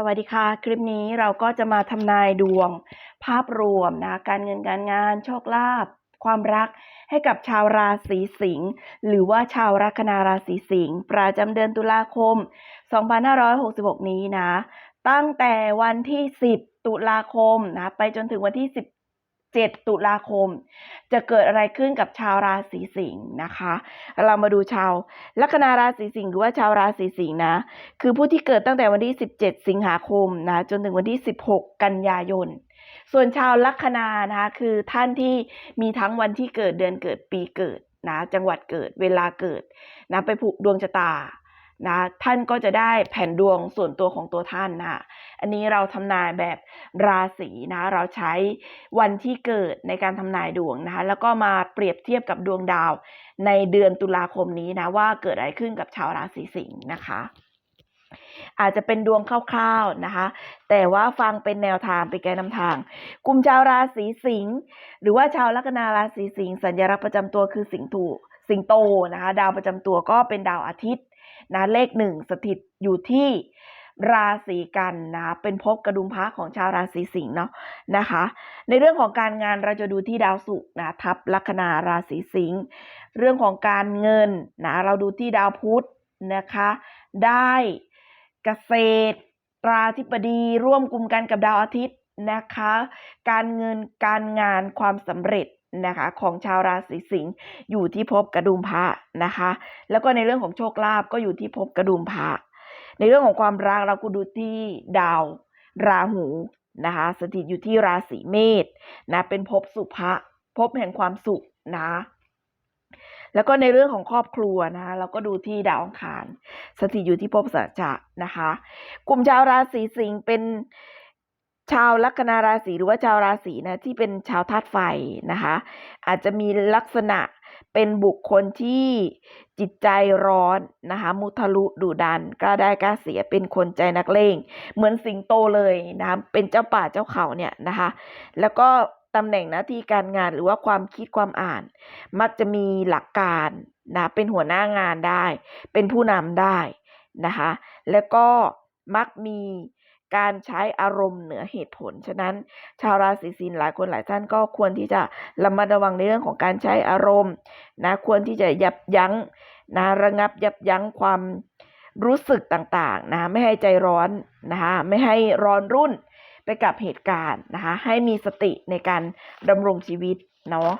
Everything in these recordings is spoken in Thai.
สวัสดีค่ะ คลิปนี้เราก็จะมาทำนายดวงภาพรวมนะการเงินการงาน โชคลาภความรักให้กับชาวราศีสิงห์หรือว่าชาวลัคนาราศีสิงห์ประจำเดือนตุลาคม 2566 นี้นะ ตั้งแต่วันที่ 10 ตุลาคมนะไปจนถึงวันที่ 7 ตุลาคม จะเกิดอะไรขึ้นกับชาวราศีสิงห์นะคะ เรามาดูชาวลัคนาราศีสิงห์หรือว่าชาวราศีสิงห์นะ คือผู้ที่เกิดตั้งแต่วันที่ 17 สิงหาคมนะจนถึงวันที่ 16 กันยายน ส่วนชาวลัคนานะคะคือท่านที่มีทั้งวันที่เกิดเดือนเกิดปีเกิดนะจังหวัดเกิดเวลาเกิดนะไปผูกดวงชะตา นะท่านก็จะได้แผ่นดวงส่วนตัวของตัวท่านนะอันนี้เราทำนายแบบราศีนะเราใช้วันที่เกิดในการทำนายดวงนะคะแล้วก็มาเปรียบเทียบกับดวงดาว ในเดือนตุลาคมนี้นะว่าเกิดอะไรขึ้นกับชาวราศีสิงห์นะคะอาจจะเป็นดวงคร่าวๆนะคะ แต่ว่าฟังเป็นแนวทางเป็นแกนนำทาง กลุ่มชาวราศีสิงห์หรือว่าชาวลัคนาราศีสิงห์สัญลักษณ์ประจำตัวคือสิงห์ถูสิงโตนะคะ ดาวประจำตัวก็เป็นดาวอาทิตย์ นะเลขหนึ่งสถิตอยู่ที่ราศีกันนะเป็นภพกระดุมพระของชาวราศีสิงห์เนาะนะคะ ในเรื่องของการงานเราจะดูที่ดาวศุกร์นะทับลัคนาราศีสิงห์เรื่องของการเงินนะเราดูที่ดาวพุธนะคะ ได้เกษตรตราธิบดีร่วมกลุ่มกันกับดาวอาทิตย์นะคะ การเงินการงานความสำเร็จ นะคะของชาวราศีสิงห์อยู่ที่ภพกระดุมพระนะคะ แล้วก็ในเรื่องของโชคลาภก็อยู่ที่ภพกระดุมพระในเรื่องของความรักเราก็ดูที่ดาวราหูนะคะสถิตอยู่ที่ราศีเมษนะเป็นภพสุภะภพแห่งความสุขนะแล้วก็ในเรื่องของครอบครัวนะคะเราก็ดูที่ดาวอังคาร สถิตอยู่ที่ภพสัจจะนะคะ กลุ่มชาวราศีสิงห์เป็น ชาวลัคนาราศีหรือว่าชาวราศีนะที่เป็นชาวธาตุไฟนะคะ อาจจะมีลักษณะเป็นบุคคลที่จิตใจร้อนนะคะ มุทะลุดุดันกล้าได้กล้าเสียเป็นคนใจนักเลงเหมือนสิงโตเลยนะคะเป็นเจ้าป่าเจ้าเขาเนี่ยนะคะ แล้วก็ตำแหน่งหน้าที่การงานหรือว่าความคิดความอ่าน มักจะมีหลักการนะเป็นหัวหน้างานได้ เป็นผู้นำได้นะคะ แล้วก็มักมี การใช้อารมณ์เหนือเหตุผล ฉะนั้น ชาวราศีสิงห์หลายคนหลายท่านก็ควรที่จะระมัดระวังในเรื่องของการใช้อารมณ์นะควรที่จะยับยั้งนะระงับยับยั้งความรู้สึกต่างๆนะไม่ให้ใจร้อนนะคะไม่ให้ร้อนรุ่นไปกับเหตุการณ์นะคะให้มีสติในการดำรงชีวิตเนาะ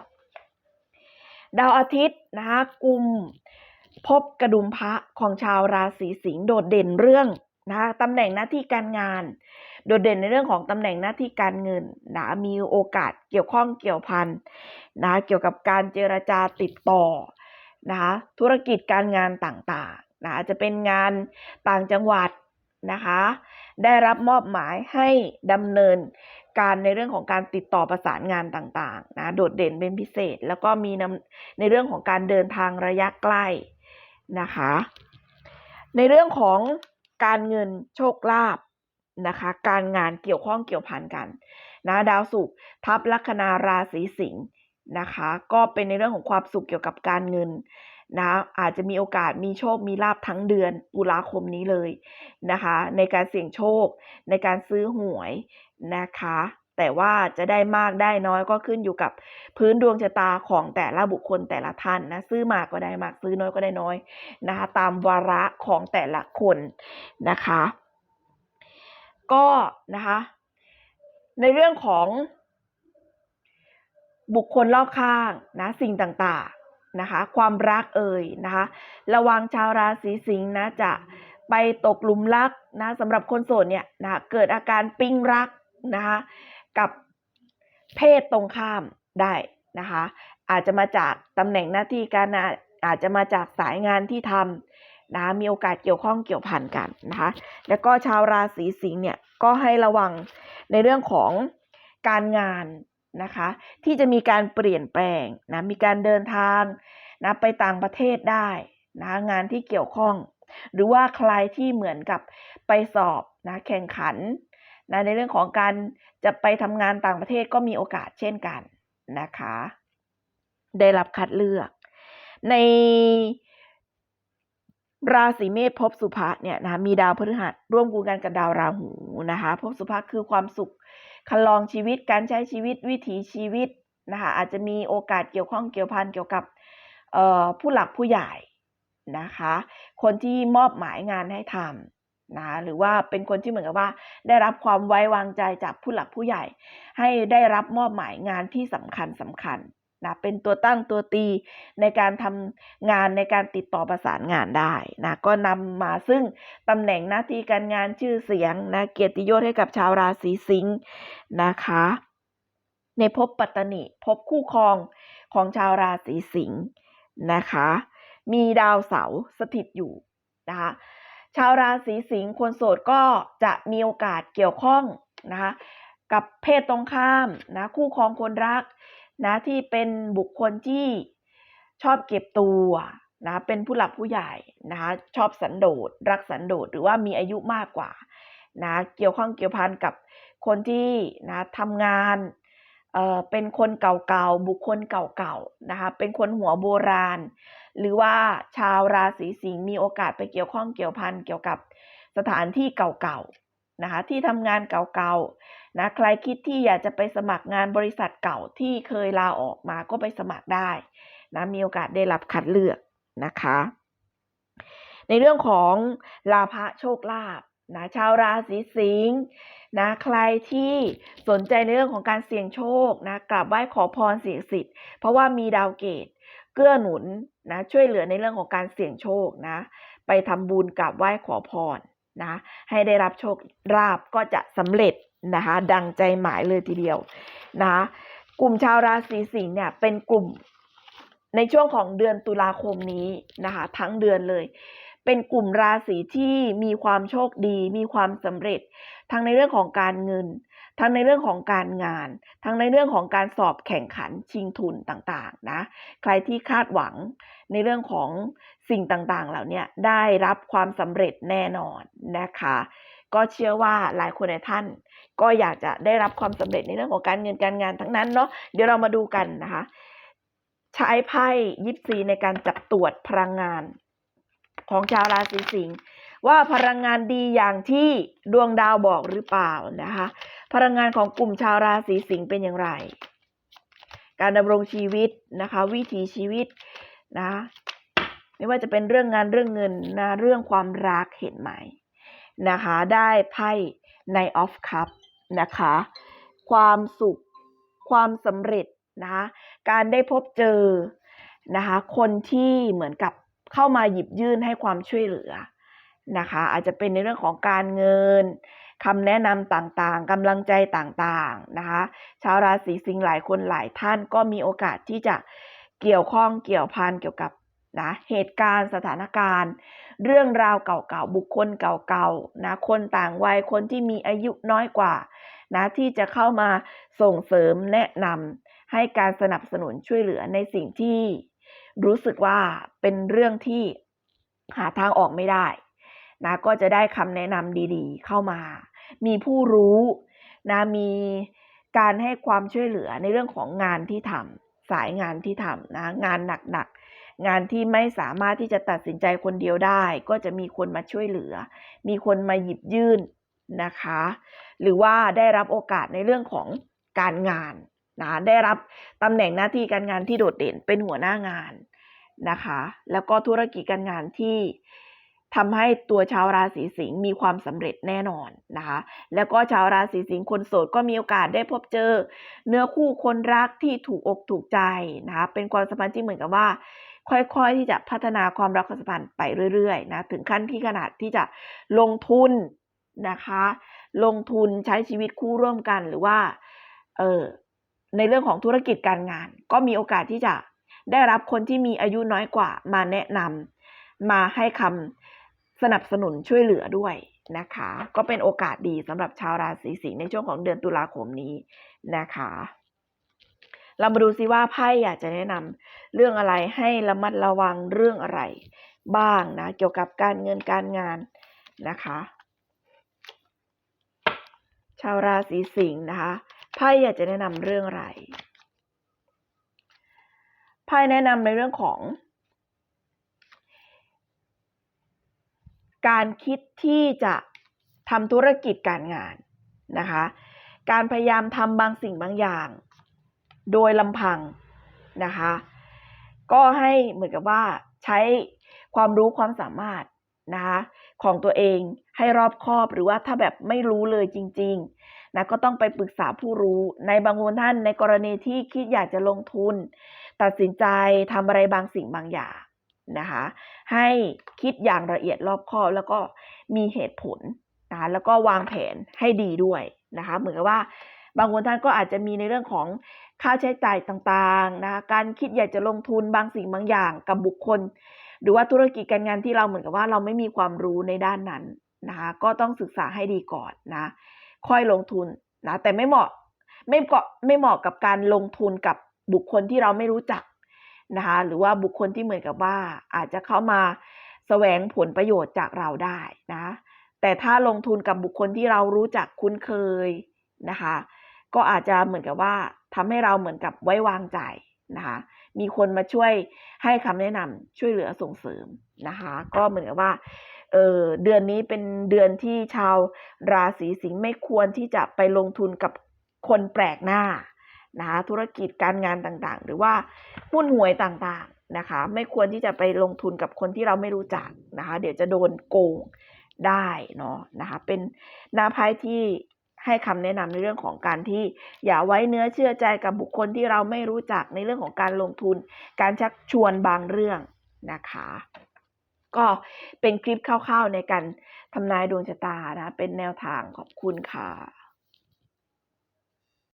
ดาวอาทิตย์นะคะกลุ่มพบกระดุมพระของชาวราศีสิงห์โดดเด่นเรื่อง นะคะตำแหน่งหน้าที่การงาน โดดเด่นในเรื่องของตำแหน่งหน้าที่การเงินนะมีโอกาสเกี่ยวข้องเกี่ยวพันนะเกี่ยวกับการเจรจาติดต่อนะคะธุรกิจการงานต่างๆนะจะเป็นงานต่างจังหวัดนะคะได้รับมอบหมายให้ดำเนินการในเรื่องของการติดต่อประสานงานต่างๆนะโดดเด่นเป็นพิเศษ แล้วก็มีในเรื่องของการเดินทางระยะใกล้นะคะ ในเรื่องของ การเงินโชคลาภนะคะ การงานเกี่ยวข้องเกี่ยวพันกันนะดาวศุกร์ทับลัคนาราศีสิงห์นะคะ ก็เป็นในเรื่องของความสุขเกี่ยวกับการเงินนะอาจจะมีโอกาสมีโชคมีลาบทั้งเดือนตุลาคมนี้เลยนะคะ ในการเสี่ยงโชคในการซื้อหวยนะคะ แต่ว่าจะได้มากได้น้อยก็ขึ้นอยู่กับพื้นดวงชะตาของแต่ละบุคคลแต่ละท่านนะซื้อมากก็ได้มากซื้อน้อยก็ได้น้อยนะคะ ตามวาระของแต่ละคนนะคะ ก็นะคะ ในเรื่องของบุคคลรอบข้างนะสิ่งต่างๆนะคะ ความรักเอ่ยนะคะ ระวังชาวราศีสิงห์นะจะไปตกหลุมรักนะสำหรับคนโสดเนี่ยนะเกิดอาการปิ้งรักนะคะ กับเพศตรงข้ามได้นะคะ อาจจะมาจากตำแหน่งหน้าที่การงานอาจจะมาจากสายงานที่ทำนะคะมีโอกาสเกี่ยวข้องเกี่ยวพันกันนะคะ แล้วก็ชาวราศีสิงห์เนี่ยก็ให้ระวังในเรื่องของการงานนะคะ ที่จะมีการเปลี่ยนแปลงนะมีการเดินทางนะไปต่างประเทศได้นะงานที่เกี่ยวข้อง หรือว่าใครที่เหมือนกับไปสอบนะแข่งขัน นะในเรื่องของการจะไปทำงานต่างประเทศก็มีโอกาสเช่นกันนะคะ ได้รับคัดเลือก ในราศีเมษภพสุภะเนี่ยนะคะมีดาวพฤหัสร่วมกูกันกับดาวราหูนะคะภพสุภะคือความสุขคันลองชีวิตการใช้ชีวิตวิถีชีวิตนะคะอาจจะมีโอกาสเกี่ยวข้องเกี่ยวพันเกี่ยวกับผู้หลักผู้ใหญ่นะคะ คนที่มอบหมายงานให้ทำ นะคะหรือว่าเป็นคนที่เหมือนกับว่า ได้รับความไว้วางใจจากผู้หลักผู้ใหญ่ ให้ได้รับมอบหมายงานที่สำคัญสำคัญนะเป็นตัวตั้งตัวตีในการทำงานในการติดต่อประสานงานได้นะก็นำมาซึ่งตำแหน่งหน้าที่การงานชื่อเสียงนะเกียรติยศให้กับชาวราศีสิงห์นะคะ ในภพปัตตนิภพคู่ครองของชาวราศีสิงห์นะคะ มีดาวเสาร์สถิตอยู่นะคะ ชาวราศีสิงห์คนโสดก็จะมีโอกาสเกี่ยวข้องนะคะกับเพศตรงข้ามนะคู่ครองคนรักนะที่เป็นบุคคลที่ชอบเก็บตัวนะเป็นผู้หลักผู้ใหญ่นะคะชอบสันโดษรักสันโดษหรือว่ามีอายุมากกว่านะเกี่ยวข้องเกี่ยวพันกับคนที่นะทำงานเอ่อเป็นคนเก่าๆบุคคลเก่าๆนะคะเป็นคนหัวโบราณ หรือว่าชาวราศีสิงห์มีโอกาสไปเกี่ยวข้องเกี่ยวพันเกี่ยวกับสถานที่เก่าๆนะคะที่ทำงานเก่าๆนะใครคิดที่อยากจะไปสมัครงานบริษัทเก่าที่เคยลาออกมาก็ไปสมัครได้นะมีโอกาสได้รับคัดเลือกนะคะ ในเรื่องของลาภะโชคลาภนะชาวราศีสิงห์นะใครที่สนใจในเรื่องของการเสี่ยงโชคนะกราบไหว้ขอพรเสี่ยงสิทธิ์เพราะว่ามีดาวเกต เกื้อหนุนนะช่วยเหลือในเรื่องของการเสี่ยงโชคนะ ไปทำบุญกราบไหว้ขอพรนะให้ได้รับโชคลาบก็จะสำเร็จนะคะดังใจหมายเลยทีเดียวนะกลุ่มชาวราศีสิงห์เนี่ยเป็นกลุ่มในช่วงของเดือนตุลาคมนี้นะคะทั้งเดือนเลย เป็นกลุ่มราศีที่มีความโชคดี มีความสำเร็จ ทั้งในเรื่องของการเงิน ทั้งในเรื่องของการงาน ทั้งในเรื่องของการสอบแข่งขันชิงทุนต่างๆนะ ใครที่คาดหวังในเรื่องของสิ่งต่างๆ เหล่านี้ได้รับความสำเร็จแน่นอนนะคะ ก็เชื่อว่าหลายคนในท่าน ก็อยากจะได้รับความสำเร็จในเรื่องของการเงินการงานทั้งนั้นเนาะเดี๋ยวเรามาดูกันนะคะ ใช้ไพ่ยิปซีในการจับตรวจพลังงาน ของชาวราศีสิงห์ว่าพลังงานดีอย่างที่ดวงดาวบอกหรือเปล่านะคะ พลังงานของกลุ่มชาวราศีสิงห์เป็นอย่างไร การดำรงชีวิตนะคะ วิถีชีวิตนะไม่ว่าจะเป็นเรื่องงานเรื่องเงินนะเรื่องความรักเห็นไหมนะคะ ได้ไพ่ในออฟคัพนะคะ ความสุขความสำเร็จนะคะ การได้พบเจอนะคะ คนที่เหมือนกับ เข้ามาหยิบยื่นให้ความช่วยเหลือนะคะ อาจจะเป็นในเรื่องของการเงินคำแนะนำต่างๆกำลังใจต่างๆนะคะ ชาวราศีสิงห์หลายคนหลายท่านก็มีโอกาสที่จะเกี่ยวข้องเกี่ยวพันเกี่ยวกับนะเหตุการณ์สถานการณ์ เรื่องราวเก่าๆบุคคลเก่าๆนะคนต่างวัยคนที่มีอายุน้อยกว่านะที่จะเข้ามาส่งเสริมแนะนำให้การสนับสนุนช่วยเหลือในสิ่งที่ รู้สึกว่าเป็นเรื่องที่หาทางออกไม่ได้นะก็จะได้คำแนะนำดีๆ เข้ามา มีผู้รู้นะมีการให้ความช่วยเหลือในเรื่องของงานที่ทำสายงานที่ทำนะงานหนักๆ งานที่ไม่สามารถที่จะตัดสินใจคนเดียวได้ ก็จะมีคนมาช่วยเหลือ มีคนมาหยิบยื่นนะคะ หรือว่าได้รับโอกาสในเรื่องของการงาน นะได้รับตำแหน่งหน้าที่การงานที่โดดเด่นเป็นหัวหน้างานนะคะ แล้วก็ธุรกิจการงานที่ทำให้ตัวชาวราศีสิงห์มีความสำเร็จแน่นอนนะคะ แล้วก็ชาวราศีสิงห์คนโสดก็มีโอกาสได้พบเจอ เนื้อคู่คนรักที่ถูกอกถูกใจนะคะ เป็นความสัมพันธ์ที่เหมือนกับว่า ค่อยๆที่จะพัฒนาความรักความสัมพันธ์ไปเรื่อยๆนะ ถึงขั้นที่ขนาดที่จะลงทุนนะคะ ลงทุนใช้ชีวิตคู่ร่วมกันหรือว่า เออ ในเรื่องของธุรกิจการงาน ก็มีโอกาสที่จะได้รับคนที่มีอายุน้อยกว่ามาแนะนำมาให้คำสนับสนุนช่วยเหลือด้วยนะคะ ก็เป็นโอกาสดีสำหรับชาวราศีสิงห์ในช่วงของเดือนตุลาคมนี้นะคะ เรามาดูซิว่าไพ่อยากจะแนะนำเรื่องอะไรให้ระมัดระวังเรื่องอะไร บ้างนะเกี่ยวกับการเงินการงานนะคะ ชาวราศีสิงห์นะคะ ไพ่อยากจะแนะนำเรื่องอะไรไพ่แนะนำในเรื่องของ การคิดที่จะทำธุรกิจการงานนะคะ การพยายามทำบางสิ่งบางอย่าง โดยลำพังนะคะ ก็ให้เหมือนกับว่าใช้ความรู้ความสามารถนะคะของตัวเองให้รอบคอบหรือว่าถ้าแบบไม่รู้เลยจริง ๆ นะก็ต้องไปปรึกษาผู้รู้ ในบางคนท่านในกรณีที่คิดอยากจะลงทุน ตัดสินใจทำอะไรบางสิ่งบางอย่างนะคะ ให้คิดอย่างละเอียดรอบคอบแล้วก็มีเหตุผลนะะแล้วก็วางแผนให้ดีด้วยนะคะ เหมือนกับว่าบางคนท่านก็อาจจะมีในเรื่องของค่าใช้จ่ายต่างๆนะคะการคิดอยากจะลงทุนบางสิ่งบางอย่างกับบุคคล หรือว่าธุรกิจการงานที่เราเหมือนกับว่าเราไม่มีความรู้ในด้านนั้นนะคะ ก็ต้องศึกษาให้ดีก่อนนะ ค่อยลงทุนนะแต่ไม่เหมาะไม่เกาะไม่เหมาะกับการลงทุนกับบุคคลที่เราไม่รู้จักนะคะหรือว่าบุคคลที่เหมือนกับว่าอาจจะเข้ามาแสวงผลประโยชน์จากเราได้นะแต่ถ้าลงทุนกับบุคคลที่เรารู้จักคุ้นเคยนะคะก็อาจจะเหมือนกับว่าทำให้เราเหมือนกับไว้วางใจนะคะมีคนมาช่วยให้คำแนะนำช่วยเหลือส่งเสริมนะคะก็เหมือนกับว่า เออเดือนนี้เป็นเดือนที่ชาวราศีสิงห์ไม่ควรที่จะไปลงทุนกับคนแปลกหน้านะคะธุรกิจการงานต่างๆ หรือว่าหุ้นหวยต่างๆนะคะ ไม่ควรที่จะไปลงทุนกับคนที่เราไม่รู้จักนะคะ เดี๋ยวจะโดนโกงได้เนาะนะคะ เป็นหน้าไพ่ที่ให้คำแนะนำในเรื่องของการที่อย่าไว้เนื้อเชื่อใจกับบุคคลที่เราไม่รู้จักในเรื่องของการลงทุน การชักชวนบางเรื่องนะคะ ก็เป็นคลิปคร่าวๆในการทำนายดวงชะตานะ เป็นแนวทางขอบคุณค่ะ